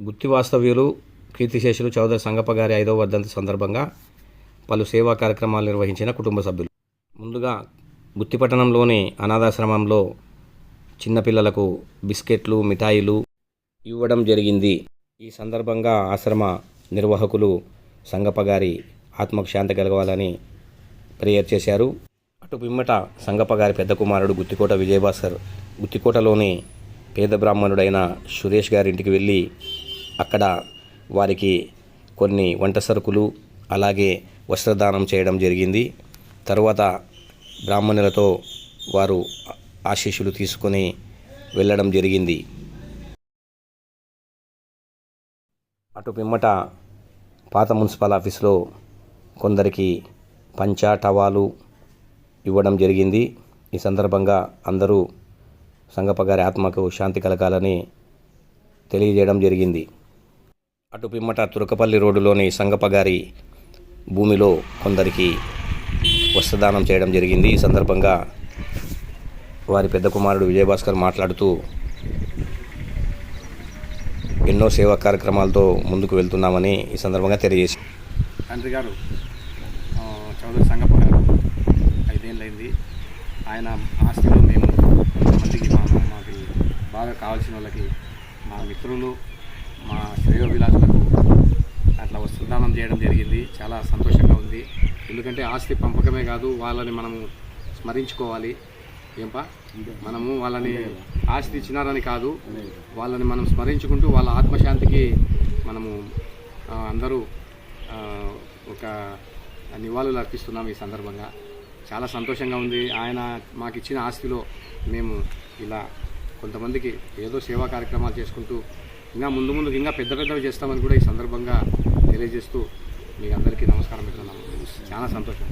గుత్తి వాస్తవ్యులు కీర్తిశేషులు చౌదరి సంగప్ప గారి ఐదవ వర్ధంతి సందర్భంగా పలు సేవా కార్యక్రమాలు నిర్వహించిన కుటుంబ సభ్యులు. ముందుగా గుత్తిపట్టణంలోని అనాథాశ్రమంలో చిన్నపిల్లలకు బిస్కెట్లు మిఠాయిలు ఇవ్వడం జరిగింది. ఈ సందర్భంగా ఆశ్రమ నిర్వాహకులు సంగప్ప గారి ఆత్మకు శాంతి కలగాలని ప్రేయర్ చేశారు. అటు పిమ్మట సంగప్ప గారి పెద్ద కుమారుడు గుత్తికోట విజయభాస్కర్ గుత్తికోటలోని పేద బ్రాహ్మణుడైన సురేష్ గారి ఇంటికి వెళ్ళి అక్కడ వారికి కొన్ని వంట సరుకులు అలాగే వస్త్రదానం చేయడం జరిగింది. తరువాత బ్రాహ్మణులతో వారు ఆశీస్సులు తీసుకొని వెళ్ళడం జరిగింది. అటు పిమ్మట పాత మున్సిపల్ ఆఫీస్లో కొందరికి పంచా టవాలు ఇవ్వడం జరిగింది. ఈ సందర్భంగా అందరూ సంగపగారి ఆత్మకు శాంతి కలగాలని తెలియజేయడం జరిగింది. అటు పిమ్మట తురకపల్లి రోడ్డులోని సంగపగారి భూమిలో కొందరికి వస్త్రదానం చేయడం జరిగింది. ఈ సందర్భంగా వారి పెద్ద కుమారుడు విజయభాస్కర్ మాట్లాడుతూ ఎన్నో సేవా కార్యక్రమాలతో ముందుకు వెళ్తున్నామని ఈ సందర్భంగా తెలియజేసి తండ్రి గారు చౌదరి సంగప్ప గారు ఐదేళ్ళైంది ఆయన ఆస్తిలో మేము మాకు బాగా కావాల్సిన వాళ్ళకి మా మిత్రులు శ్రేయోభిలాషులకు అట్లా వస్త్రదానం చేయడం జరిగింది. చాలా సంతోషంగా ఉంది. ఎందుకంటే ఆస్తి పంపకమే కాదు వాళ్ళని మనము స్మరించుకోవాలి. ఏంపా? మనము వాళ్ళని ఆస్తి ఇచ్చినారని కాదు వాళ్ళని మనం స్మరించుకుంటూ వాళ్ళ ఆత్మశాంతికి మనము అందరూ ఒక నివాళులు అర్పిస్తున్నాం ఈ సందర్భంగా. చాలా సంతోషంగా ఉంది. ఆయన మాకు ఇచ్చిన ఆస్తిలో మేము ఇలా కొంతమందికి ఏదో సేవా కార్యక్రమాలు చేసుకుంటూ ఇంకా ముందు ముందు ఇంకా పెద్ద పెద్దవి చేస్తామని కూడా ఈ సందర్భంగా తెలియజేస్తూ మీకు అందరికీ నమస్కారం పెడుతున్నాము చాలా సంతోషం.